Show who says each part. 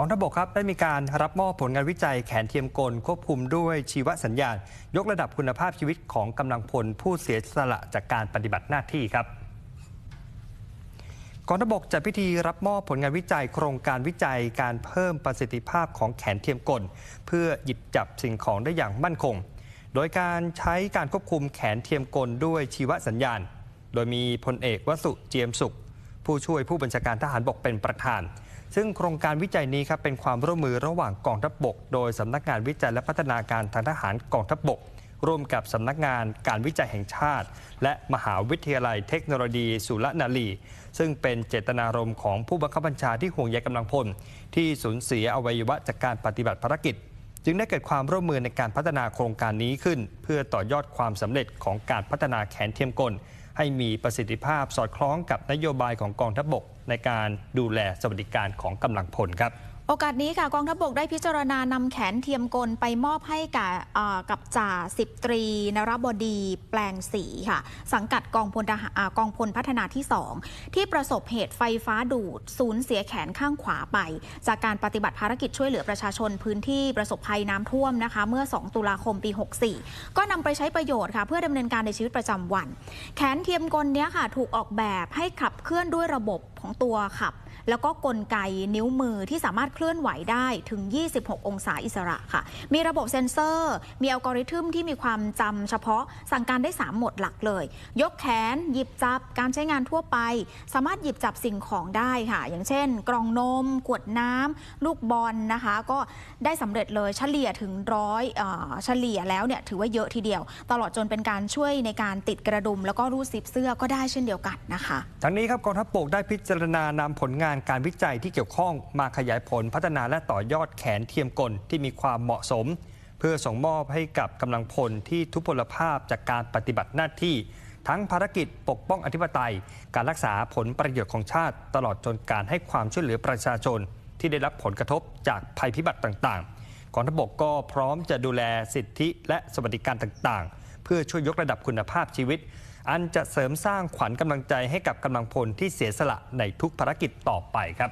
Speaker 1: กองทัพบกครับได้มีการรับมอบผลงานวิจัยแขนเทียมกล ควบคุมด้วยชีวสัญญาณ ยกระดับคุณภาพชีวิตของกำลังพลผู้เสียสละจากการปฏิบัติหน้าที่ครับกองทัพบกจัดพิธีรับมอบผลงานวิจัย โครงการวิจัยการเพิ่มประสิทธิภาพของแขนเทียมกล เพื่อหยิบจับสิ่งของได้อย่างมั่นคง โดยการใช้การควบคุมแขนเทียมกลด้วยชีวสัญญาณ โดยมีพลเอกวสุเจียมสุข ผู้ช่วยผู้บัญชาการทหารบกเป็นประธาน ซึ่งโครงการวิจัยนี้ครับเป็นความร่วมมือระหว่างกองทัพบกโดยสำนักงานวิจัยและพัฒนาการทางทหารกองทัพบก ร่วมกับสำนักงานการวิจัยแห่งชาติ และมหาวิทยาลัยเทคโนโลยีสุรนารีซึ่งเป็นเจตนารมณ์ของผู้บังคับบัญชาที่ห่วงใยกำลังพล ที่สูญเสียอวัยวะจากการปฏิบัติภารกิจจึงได้เกิดความร่วมมือในการพัฒนาโครงการนี้ขึ้น เพื่อต่อยอดความสำเร็จของการพัฒนาแขนเทียมกล ให้มีประสิทธิภาพสอดคล้องกับนโยบายของกองทัพบก ในการดูแลสวัสดิการของกำลังพลครับ
Speaker 2: โอกาสนี้ค่ะกองทัพบกได้พิจารณานำแขนเทียมกลไปมอบให้กับกับจ่าสิบตรี นรบดีแปลงสีค่ะ สังกัดกองพลทหารกองพลพัฒนาที่ 2 ที่ประสบเหตุไฟฟ้าดูดสูญเสียแขนข้างขวาไป จากการปฏิบัติภารกิจช่วยเหลือประชาชนพื้นที่ประสบภัยน้ำท่วมนะคะ เมื่อ 2 ตุลาคมปี 64 ก็นำไปใช้ประโยชน์ค่ะ เพื่อดำเนินการในชีวิตประจำวัน แขนเทียมกลเนี้ยค่ะ ถูกออกแบบให้ขับเคลื่อนด้วยระบบของตัวขับ แล้วก็กลไกนิ้วมือที่สามารถเคลื่อนไหวได้ถึง 26 องศาอิสระค่ะ มีระบบเซ็นเซอร์ มีอัลกอริทึมที่มีความจำเฉพาะสั่งการได้ 3 หมดหลักเลย ยกแขน หยิบจับการใช้งานทั่วไป สามารถหยิบจับสิ่งของได้ค่ะ อย่างเช่น กล่องนมขวดน้ำลูกบอลนะคะ ก็ได้สำเร็จเลยเฉลี่ยถึงร้อยเฉลี่ยแล้วเนี่ยถือว่าเยอะทีเดียว ตลอดจนเป็นการช่วยในการติดกระดุม แล้วก็รูดซิปเสื้อก็ได้เช่นเดียวกันนะคะ
Speaker 1: ทั้งนี้ครับกองทัพบกได้พิจารณานำผลงานานการวิจัยที่เกี่ยวข้องมาขยายผลพัฒนาและต่อยอดแขนเทียมกลที่มีความเหมาะสม เพื่อส่งมอบให้กับกำลังพลที่ทุพพลภาพจากการปฏิบัติหน้าที่ ทั้งภารกิจปกป้องอธิปไตย การรักษาผลประโยชน์ของชาติ ตลอดจนการให้ความช่วยเหลือประชาชน ที่ได้รับผลกระทบจากภัยพิบัติต่างๆกองทัพบกก็พร้อมจะดูแลสิทธิและสวัสดิการต่างๆ เพื่อช่วยยกระดับคุณภาพชีวิต อันจะเสริมสร้างขวัญกำลังใจให้กับกำลังพลที่เสียสละในทุกภารกิจต่อไปครับ